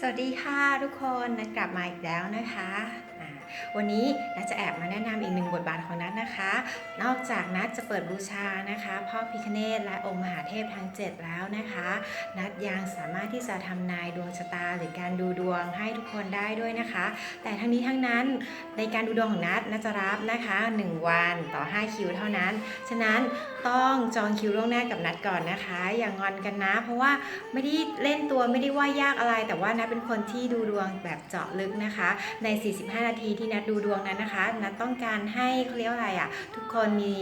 สวัสดีค่ะทุกคนนัดกลับมาอีกแล้วนะคะ วันนี้นัดจะแอบมาแนะนำอีกหนึ่งบทบาทของนัดนะคะ นอกจากนัดจะเปิดบูชานะคะพ่อพิคเนตและองค์มหาเทพทั้ง 7 แล้วนะคะ นัดยังสามารถที่จะทำนายดวงชะตาหรือการดูดวงให้ทุกคนได้ด้วยนะคะ แต่ทั้งนี้ทั้งนั้นในการดูดวงของนัดนัดจะรับนะคะ 1 วันต่อ 5 คิวเท่านั้น ฉะนั้นต้องจองคิวล่วงหน้ากับนัดก่อนนะคะ อย่างอนกันนะ เพราะว่าไม่ได้เล่นตัวไม่ได้ว่ายากอะไรแต่ว่านัเป็นคนที่ดูดวงแบบเจาะลึกนะคะ ใน 45 นาทีที่นัดดูดวงนั้นนะคะ นัดต้องการให้เขาเรียกว่าอะไรอะ่ะ ทุกคนมี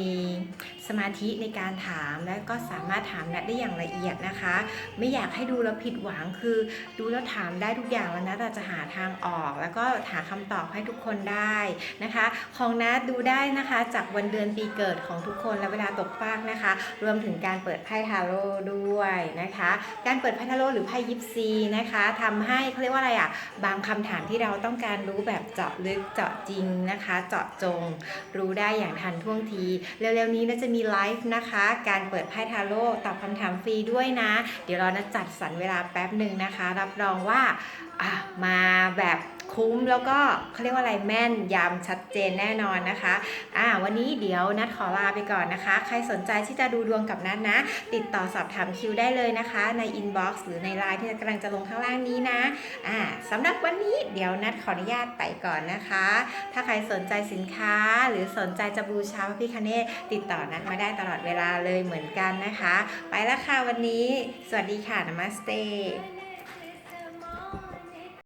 สมาธิในการถามและก็สามารถถามนัดได้อย่างละเอียดนะคะ ไม่อยากให้ดูแล้วผิดหวังคือ ดูแล้วถามได้ทุกอย่างแล้วนัดจะหาทางออก แล้วก็หาคำตอบให้ทุกคนได้นะคะ ของนัดดูได้นะคะ จากวันเดือนปีเกิดของทุกคนและเวลาตกฟากนะคะ รวมถึงการเปิดไพ่ทาโร่ด้วยนะคะ การเปิดไพ่ทาโร่หรือไพ่ยิปซีนะคะทำให้เขาเรียกว่าอะไรอะ่ะ บางคำถามที่เราต้องการรู้แบบเจาะลึกเจาะจริงนะคะ เจาะจง รู้ได้อย่างทันท่วงที เร็วๆนี้น่าจะมีไลฟ์นะคะ การเปิดไพ่ทาโร่ตอบคำถามฟรีด้วยนะ เดี๋ยวเรานะจัดสรรเวลาแป๊บหนึ่งนะคะ รับรองว่าอะมาแบบ คุ้มแล้วก็เขาเรียกว่าอะไรแม่นยำชัดเจนแน่นอนนะคะอ่าวันนี้เดี๋ยวนัดขอลาไปก่อนนะคะ ใครสนใจที่จะดูดวงกับนัดนะ ติดต่อสอบถามคิวได้เลยนะคะ ในอินบ็อกซ์หรือในไลน์ที่กำลังจะลงข้างล่างนี้นะอ่าสำหรับวันนี้เดี๋ยวนัดขออนุญาตไปก่อนนะคะ ถ้าใครสนใจสินค้าหรือสนใจจะบูชาพระพิคเนตติดต่อนัดมาได้ตลอดเวลาเลยเหมือนกันนะคะ ไปแล้วค่ะวันนี้ สวัสดีค่ะ นมาสเต